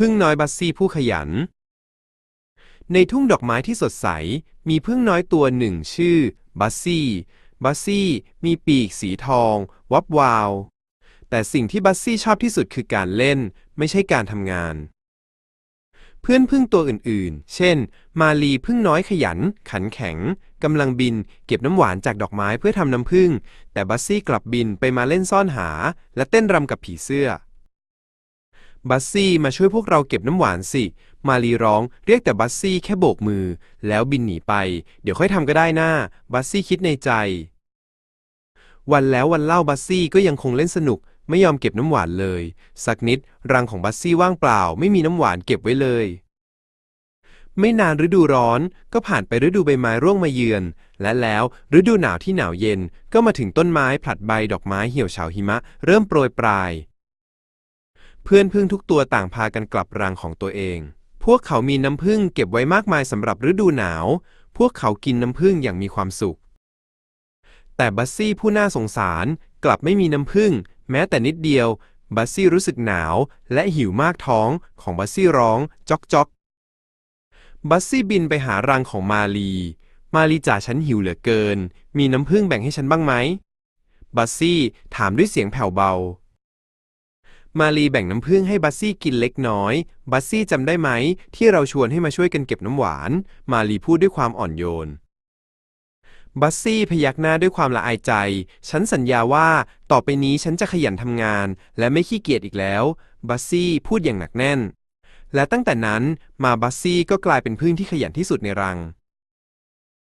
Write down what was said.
พึ่งน้อยบัสซี่ผู้ขยัน ในทุ่งดอกไม้ที่สดใส มีพึ่งน้อยตัวหนึ่งชื่อ บัสซี่ บัสซี่มีปีกสีทอง วับวาว แต่สิ่งที่บัสซี่ชอบที่สุดคือการเล่น ไม่ใช่การทำงาน เพื่อนพึ่งตัวอื่นๆ เช่น มาลีพึ่งน้อยขยัน ขันแข็งกำลังบิน เก็บน้ำหวานจากดอกไม้เพื่อทำน้ำผึ้งแต่บัสซี่กลับบินไปมาเล่นซ่อนหา และเต้นรำกับผีเสื้อ บัสซี่มาช่วยพวกเราเก็บน้ำหวานสิ มาลีร้องเรียกแต่บัสซี่แค่โบกมือ แล้วบินหนีไป เดี๋ยวค่อยทำก็ได้นะบัสซี่คิดในใจ วันแล้ววันเล่าบัสซี่ก็ยังคงเล่นสนุก ไม่ยอมเก็บน้ำหวานเลย สักนิดรังของบัสซี่ว่างเปล่า ไม่มีน้ำหวานเก็บไว้เลย ไม่นานฤดูร้อนก็ผ่านไปฤดูใบไม้ร่วงมาเยือน และแล้วฤดูหนาวที่หนาวเย็นก็มาถึงต้นไม้ผลัดใบดอกไม้เหี่ยวเฉาหิมะ เริ่มโปรยปลาย เพื่อนพึ่งทุกตัวต่างพากันกลับรังของตัวเอง พวกเขามีน้ำผึ้งเก็บไว้มากมายสำหรับฤดูหนาว พวกเขากินน้ำผึ้งอย่างมีความสุข แต่บัสซี่ผู้น่าสงสารกลับไม่มีน้ำผึ้งแม้แต่นิดเดียว บัสซี่รู้สึกหนาวและหิวมากท้องของบัสซี่ร้องจอกจอกบัสซี่บินไปหารังของมาลี มาลีจ๋าฉันหิวเหลือเกิน มีน้ำผึ้งแบ่งให้ฉันบ้างไหม บัสซี่ถามด้วยเสียงแผ่วเบา มาลีแบ่งน้ำผึ้งให้บัสซี่กินเล็กน้อย บัสซี่จำได้ไหม ที่เราชวนให้มาช่วยกันเก็บน้ำหวาน มาลีพูดด้วยความอ่อนโยน บัสซี่พยักหน้าด้วยความละอายใจ ฉันสัญญาว่าต่อไปนี้ฉันจะขยันทำงาน และไม่ขี้เกียจอีกแล้ว บัสซี่พูดอย่างหนักแน่น และตั้งแต่นั้นมาบัสซี่ก็กลายเป็นพึ่งที่ขยันที่สุดในรัง